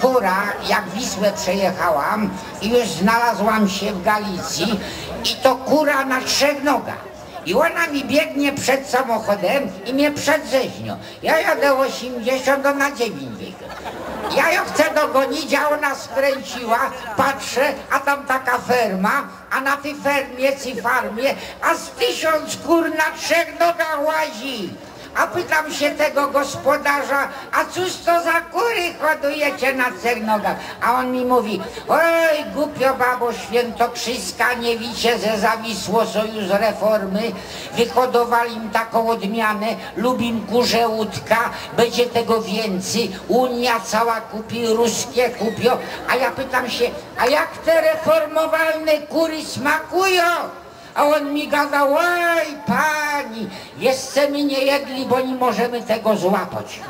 kura, jak Wisłę przejechałam i już znalazłam się w Galicji i to kura na trzech nogach. I ona mi biegnie przed samochodem i mnie przedrzeźnią. Ja jadę 80, ona 9 biega. Ja ją chcę dogonić, a ona skręciła, patrzę, a tam taka ferma, a na tej fermie, cy farmie, a z tysiąc kur na trzech nogach łazi. A pytam się tego gospodarza, a cóż to za kury hodujecie na trzech nogach? A on mi mówi, oj głupio babo świętokrzyska, nie wicie, że zawisło sojusz reformy, wyhodowali im taką odmianę, lubim kurze łódka, będzie tego więcej, Unia cała kupi, ruskie kupią, a ja pytam się, a jak te reformowalne kury smakują? A on mi gada, oj pani, jeszcze my nie jedli, bo nie możemy tego złapać.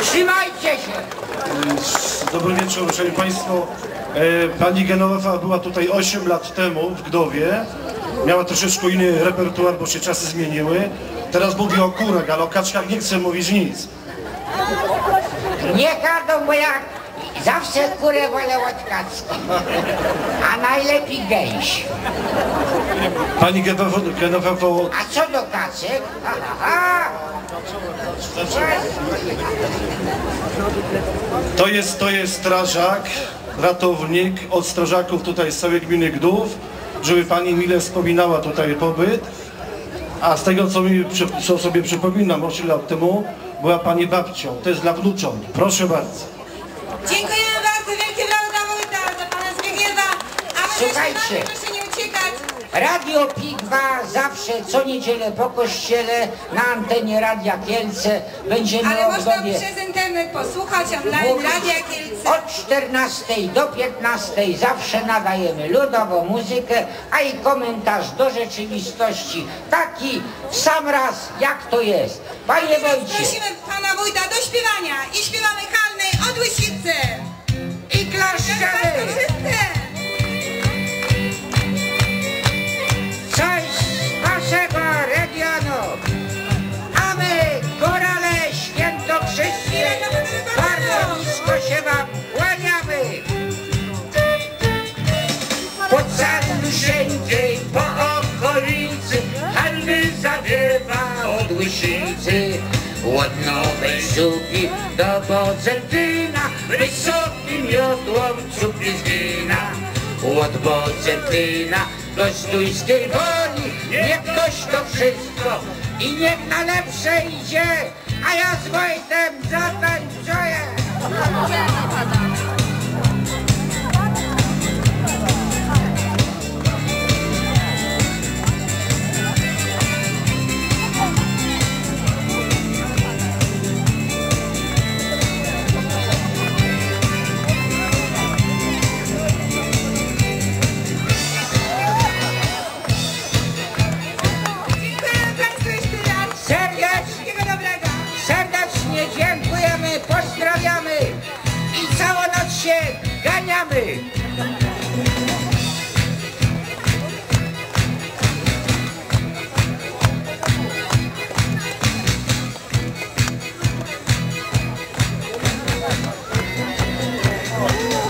Trzymajcie się! Dobry wieczór, szanowni państwo. E, Pani Genowefa była tutaj 8 lat temu w Gdowie. Miała troszeczkę inny repertuar, bo się czasy zmieniły. Teraz mówi o kurach, ale o kaczkach nie chce mówić nic. Nie gadą, bo ja zawsze kurę wolę od kaczki. Najlepiej gęś. Pani Genowefo, A co do? Aha, to jest, to jest strażak, ratownik od strażaków tutaj z całej gminy Gdów, żeby pani mile wspominała tutaj pobyt. A z tego, co mi co sobie przypominam 8 lat temu, była pani babcią. To jest dla wnucząt. Proszę bardzo. Dziękujemy Słuchajcie. Radio Pigwa zawsze co niedzielę po kościele na antenie Radia Kielce będziemy Ale można przez internet posłuchać online. Radia Kielce. Od 14 do 15 zawsze nadajemy ludową muzykę, a i komentarz do rzeczywistości taki w sam raz jak to jest. Panie Wojcie prosimy pana wójta do śpiewania i śpiewamy Halnej od Łysicy. i klaszczemy! Łysicy. Od Nowej Suki do Bodzentyna, wysokim miodłom cukry zgina. Od Bodzentyna do Stójskiej Woli, niech ktoś to wszystko i niech na lepsze idzie, a ja z Wojtem zatańczuję.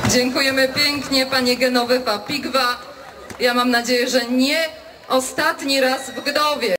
Dziękujemy pięknie, panie Genowefa Pigwa. Ja mam nadzieję, że nie ostatni raz w Gdowie.